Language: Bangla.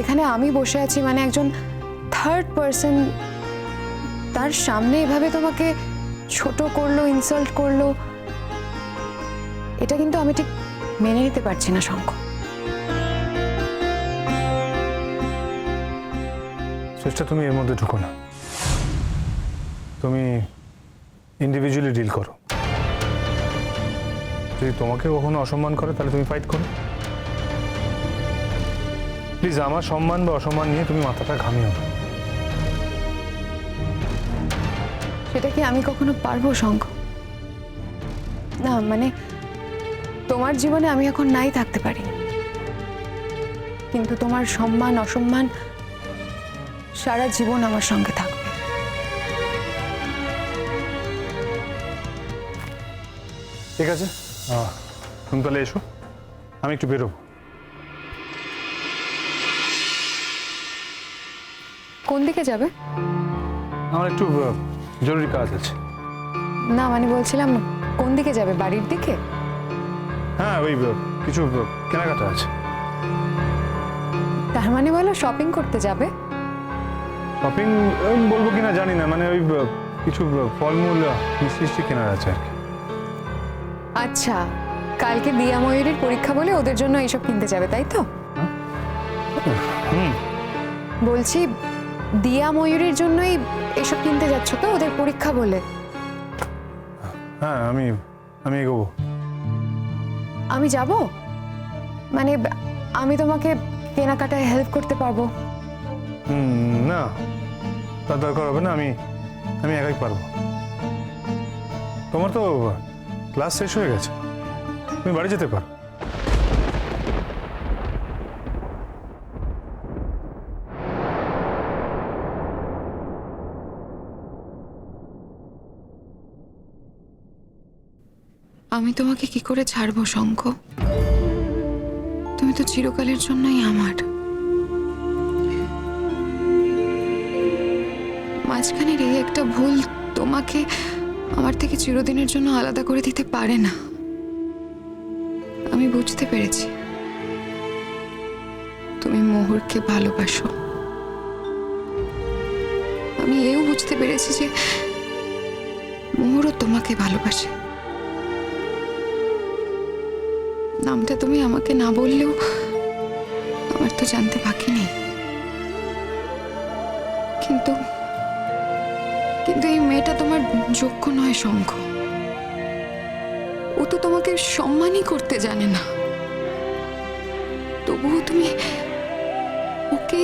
এখানে আমি বসে আছি মানে একজন থার্ড পার্সন তার সামনে এভাবে তোমাকে ছোট করল ইনসাল্ট করল, এটা কিন্তু আমি ঠিক মেনে নিতে পারছি না, শঙ্খ। চেষ্টা তুমি এর মধ্যে ঢুকো না। তুমি ইন্ডিভিজুয়ালি ডিল করো। যদি তোমাকে কখনো অসম্মান করে, তাহলে তুমি ফাইট করো। প্লিজ আমার সম্মান বা অসম্মান নিয়ে তুমি মাথাটা ঘামিও না। সেটা কি আমি কখনো পারব শঙ্খ? না মানে তোমার জীবনে আমি এখন নাই থাকতে পারি। কিন্তু তোমার সম্মান অসম্মান সারা জীবন আমার সঙ্গে থাকবে। ঠিক আছে? আহ, তুমি তাহলে এসো। আমি একটু বেরোবো। কোন দিকে যাবে? আমার একটু জরুরি কাজ আছে। না মানে বলছিলাম কোন দিকে যাবে বাড়ির দিকে? হ্যাঁ ওই কিছু কেনাকাটা আছে। তার মানে বলো শপিং করতে যাবে? শপিং বলব কিনা জানি না মানে ওই কিছু ফলমূল মিষ্টি মিষ্টি কেনার আছে আর কি। আচ্ছা কালকে দিয়া ময়ূরীর পরীক্ষা বলে ওদের জন্য এইসব কিনতে যাবে তাই তো? হুম। বলছি দিয়া ময়ূরীর জন্যই এসব কিনতে যাচ্ছ তো? ওদের পরীক্ষা বলে। হ্যাঁ আমি আমি এগোবো। আমি যাব? মানে আমি তোমাকে কেনাকাটায় হেল্প করতে পারব। হুম না তার দরকার হবে না আমি আমি একাই পারব। তোমার তো ক্লাস শেষ হয়ে গেছে। তুমি বাড়ি যেতে পারো। আমি তোমাকে কি করে ছাড়বো, শঙ্খ? তুমি তো চিরকালের জন্যই আমার। মাঝখানের এই একটা ভুল তোমাকে আমার থেকে চিরদিনের জন্য আলাদা করে দিতে পারে না। আমি বুঝতে পেরেছি। তুমি মোহরকে ভালোবাসো। আমি এও বুঝতে পেরেছি যে মোহরও তোমাকে ভালোবাসে। নামটা তুমি আমাকে না বললেও আমার তো জানতে বাকি নেই। কিন্তু কিন্তু এই মেয়েটা তোমার যোগ্য নয়, শঙ্খ। ও তো তোমাকে সম্মানই করতে জানে না। তবুও তুমি ওকে